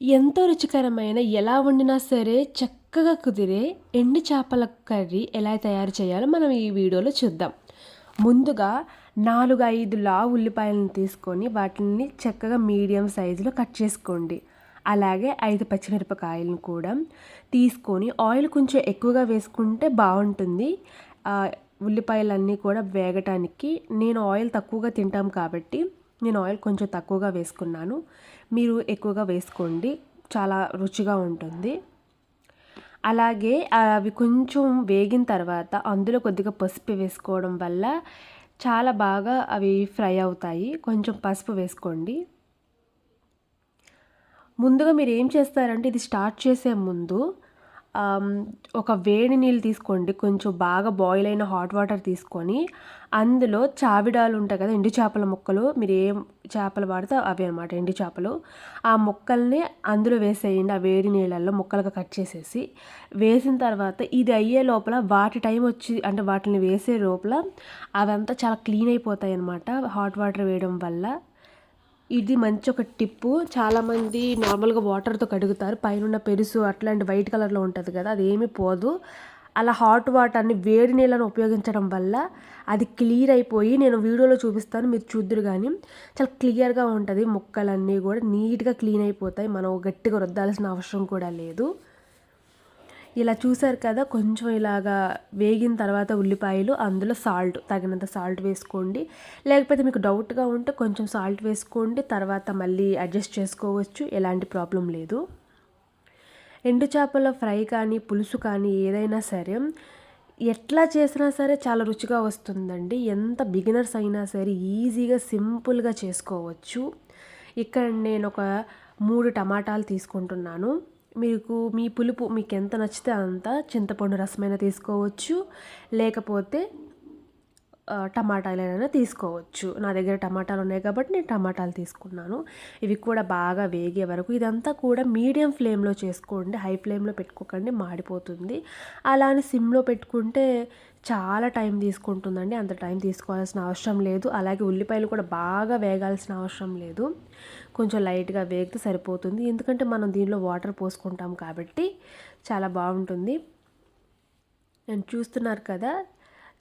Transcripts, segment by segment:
ఎంతో రుచికరమైన ఎలా వండినా సరే చక్కగా కుదిరే ఎండు చేపల కర్రీ ఎలా తయారు చేయాలో మనం ఈ వీడియోలో చూద్దాం. ముందుగా నాలుగు ఐదు లా ఉల్లిపాయలను తీసుకొని వాటిని చక్కగా మీడియం సైజులో కట్ చేసుకోండి. అలాగే ఐదు పచ్చిమిరపకాయలను కూడా తీసుకొని ఆయిల్ కొంచెం ఎక్కువగా వేసుకుంటే బాగుంటుంది. ఉల్లిపాయలన్నీ కూడా వేగటానికి నేను ఆయిల్ తక్కువగా తింటాం కాబట్టి నేను ఆయిల్ కొంచెం తక్కువగా వేసుకున్నాను. మీరు ఎక్కువగా వేసుకోండి. చాలా రుచిగా ఉంటుంది. అలాగే అవి కొంచెం వేగిన తర్వాత అందులో కొద్దిగా పసుపు వేసుకోవడం వల్ల చాలా బాగా అవి ఫ్రై అవుతాయి. కొంచెం పసుపు వేసుకోండి. ముందుగా మీరు ఏం చేస్తారంటే ఇది స్టార్ట్ చేసే ముందు ఒక వేడి నీళ్ళు తీసుకోండి. కొంచెం బాగా బాయిల్ అయిన హాట్ వాటర్ తీసుకొని అందులో చావిడాలు ఉంటాయి కదా ఎండు చేపల ముక్కలు. మీరు ఏం చేపలు వాడితే అవి అనమాట ఎండు చేపలు. ఆ ముక్కల్ని అందులో వేసేయండి ఆ వేడి నీళ్ళల్లో ముక్కలుగా కట్ చేసేసి. వేసిన తర్వాత ఇది అయ్యే లోపల వాటి టైం వచ్చి అంటే వాటిని వేసే లోపల అవంతా చాలా క్లీన్ అయిపోతాయి అనమాట హాట్ వాటర్ వేయడం వల్ల. ఇది మంచి ఒక టిప్పు. చాలామంది నార్మల్గా వాటర్తో కడుగుతారు. పైన పెరుసు అట్లాంటి వైట్ కలర్లో ఉంటుంది కదా అది ఏమీ పోదు. అలా హాట్ వాటర్ని వేడి నీళ్ళను ఉపయోగించడం వల్ల అది క్లియర్ అయిపోయి నేను వీడియోలో చూపిస్తాను మీరు చూద్దరు కానీ చాలా క్లియర్గా ఉంటుంది. ముక్కలన్నీ కూడా నీట్గా క్లీన్ అయిపోతాయి. మనం గట్టిగా రుద్దాల్సిన అవసరం కూడా లేదు. ఇలా చూసారు కదా కొంచెం ఇలాగా వేగిన తర్వాత ఉల్లిపాయలు అందులో సాల్ట్ తగినంత సాల్ట్ వేసుకోండి. లేకపోతే మీకు డౌట్గా ఉంటే కొంచెం సాల్ట్ వేసుకోండి తర్వాత మళ్ళీ అడ్జస్ట్ చేసుకోవచ్చు ఎలాంటి ప్రాబ్లం లేదు. ఎండు చేపల ఫ్రై కానీ పులుసు కానీ ఏదైనా సరే ఎట్లా చేసినా సరే చాలా రుచిగా వస్తుందండి. ఎంత బిగినర్స్ అయినా సరే ఈజీగా సింపుల్గా చేసుకోవచ్చు. ఇక్కడ నేను ఒక మూడు టమాటాలు తీసుకుంటున్నాను. మీకు మీ పులుపు మీకు ఎంత నచ్చితే అంత చింతపండు రసమైనా తీసుకోవచ్చు. లేకపోతే టమాటాలైనా తీసుకోవచ్చు. నా దగ్గర టమాటాలు ఉన్నాయి కాబట్టి నేను టమాటాలు తీసుకున్నాను. ఇవి కూడా బాగా వేగే వరకు ఇదంతా కూడా మీడియం ఫ్లేమ్లో చేసుకోండి. హై ఫ్లేమ్లో పెట్టుకోకండి మాడిపోతుంది. అలా అని సిమ్లో పెట్టుకుంటే చాలా టైం తీసుకుంటుందండి. అంత టైం తీసుకోవాల్సిన అవసరం లేదు. అలాగే ఉల్లిపాయలు కూడా బాగా వేగాల్సిన అవసరం లేదు. కొంచెం లైట్గా వేగితే సరిపోతుంది. ఎందుకంటే మనం దీనిలో వాటర్ పోసుకుంటాం కాబట్టి చాలా బాగుంటుంది. నేను చూస్తున్నారు కదా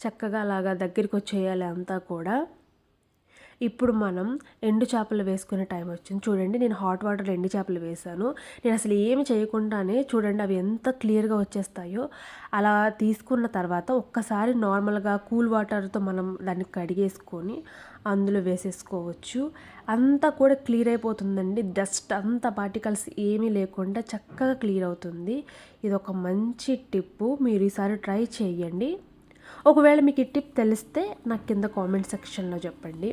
చక్కగా అలాగా దగ్గరికి వచ్చేయాలి అంతా కూడా. ఇప్పుడు మనం ఎండు చేపలు వేసుకునే టైం వచ్చింది. చూడండి నేను హాట్ వాటర్లో ఎండు చేపలు వేసాను నేను అసలు ఏమి చేయకుండానే చూడండి అవి ఎంత క్లియర్గా వచ్చేస్తాయో. అలా తీసుకున్న తర్వాత ఒక్కసారి నార్మల్గా కూల్ వాటర్తో మనం దాన్ని కడిగేసుకొని అందులో వేసేసుకోవచ్చు. అంతా కూడా క్లియర్ అయిపోతుందండి. డస్ట్ అంత పార్టికల్స్ ఏమీ లేకుండా చక్కగా క్లియర్ అవుతుంది. ఇది ఒక మంచి టిప్పు. మీరు ఈసారి ట్రై చేయండి. ఒకవేళ మీకు ఈ టిప్ తెలిస్తే నాకు కింద కామెంట్ సెక్షన్లో చెప్పండి.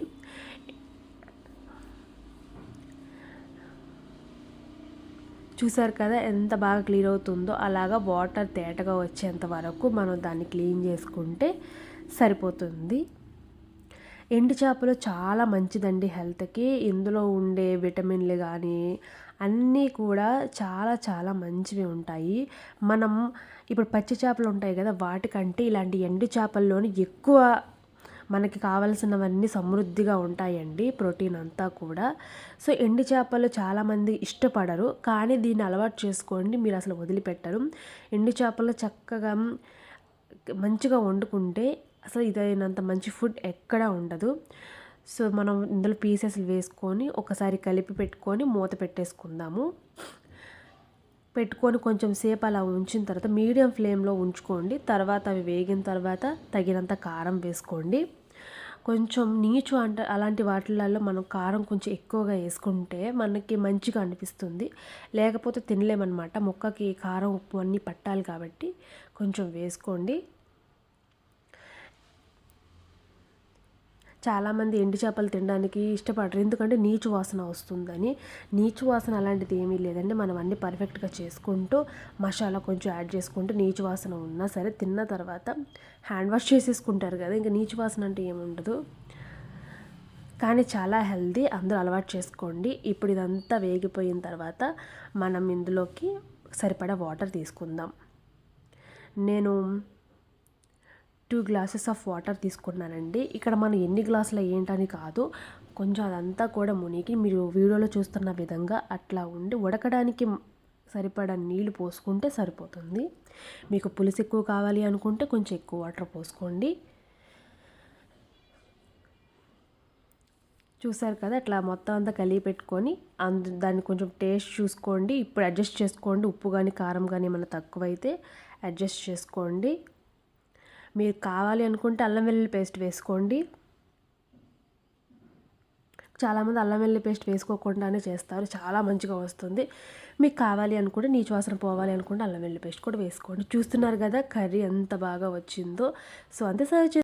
చూసారు కదా ఎంత బాగా క్లీన్ అవుతుందో? అలాగా వాటర్ తేటగా వచ్చేంత వరకు మనం దాన్ని క్లీన్ చేసుకుంటే సరిపోతుంది. ఎండు చేపలు చాలా మంచిదండి హెల్త్కి. ఇందులో ఉండే విటమిన్లు కానీ అన్నీ కూడా చాలా చాలా మంచివి ఉంటాయి. మనం ఇప్పుడు పచ్చి చేపలు ఉంటాయి కదా వాటికంటే ఇలాంటి ఎండు చేపల్లోని ఎక్కువ మనకి కావలసినవన్నీ సమృద్ధిగా ఉంటాయండి ప్రోటీన్ అంతా కూడా. సో ఎండు చేపలు చాలామంది ఇష్టపడరు కానీ దీన్ని అలవాటు చేసుకోండి మీరు అసలు వదిలిపెట్టరు. ఎండు చేపలు చక్కగా మంచిగా వండుకుంటే అసలు ఇదైనంత మంచి ఫుడ్ ఎక్కడా ఉండదు. సో మనం ఇందులో పీసెస్ వేసుకొని ఒకసారి కలిపి పెట్టుకొని మూత పెట్టేసుకుందాము. పెట్టుకొని కొంచెం సేపు అలా ఉంచిన తర్వాత మీడియం ఫ్లేమ్లో ఉంచుకోండి. తర్వాత అవి వేగిన తర్వాత తగినంత కారం వేసుకోండి. కొంచెం నీచు అంటే అలాంటి వాటిలలో మనం కారం కొంచెం ఎక్కువగా వేసుకుంటే మనకి మంచిగా అనిపిస్తుంది. లేకపోతే తినలేమన్నమాట. ముక్కకి కారం ఉప్పు అన్నీ పట్టాలి కాబట్టి కొంచెం వేసుకోండి. చాలామంది ఎండు చేపలు తినడానికి ఇష్టపడరు. ఎందుకంటే నీచు వాసన వస్తుందని. నీచు వాసన అలాంటిది ఏమీ లేదండి. మనం అన్నీ పర్ఫెక్ట్గా చేసుకుంటూ మసాలా కొంచెం యాడ్ చేసుకుంటూ నీచు వాసన ఉన్నా సరే తిన్న తర్వాత హ్యాండ్ వాష్ చేసేసుకుంటారు కదా ఇంకా నీచు వాసన అంటే ఏముండదు. కానీ చాలా హెల్దీ అందరూ అలవాటు చేసుకోండి. ఇప్పుడు ఇదంతా వేగిపోయిన తర్వాత మనం ఇందులోకి సరిపడా వాటర్ తీసుకుందాం. నేను టూ గ్లాసెస్ ఆఫ్ వాటర్ తీసుకున్నానండి. ఇక్కడ మనం ఎన్ని గ్లాసులు ఏంటని కాదు. కొంచెం అదంతా కూడా మునిగి మీరు వీడియోలో చూస్తున్న విధంగా అట్లా ఉండి ఉడకడానికి సరిపడా నీళ్ళు పోసుకుంటే సరిపోతుంది. మీకు పులుసు ఎక్కువ కావాలి అనుకుంటే కొంచెం ఎక్కువ వాటర్ పోసుకోండి. చూసారు కదా అట్లా మొత్తం అంతా కలిగి పెట్టుకొని అందు దాన్ని కొంచెం టేస్ట్ చూసుకోండి. ఇప్పుడు అడ్జస్ట్ చేసుకోండి. ఉప్పు కానీ కారం కానీ ఏమైనా తక్కువైతే అడ్జస్ట్ చేసుకోండి. మీరు కావాలి అనుకుంటే అల్లం వెల్లుల్లి పేస్ట్ వేసుకోండి. చాలామంది అల్లం వెల్లుల్లి పేస్ట్ వేసుకోకుండానే చేస్తారు. చాలా మంచిగా వస్తుంది. మీకు కావాలి అనుకుంటే నీచు వాసన పోవాలి అనుకుంటే అల్లం వెల్లుల్లి పేస్ట్ కూడా వేసుకోండి. చూస్తున్నారు కదా కర్రీ ఎంత బాగా వచ్చిందో. సో అంతే సర్వ్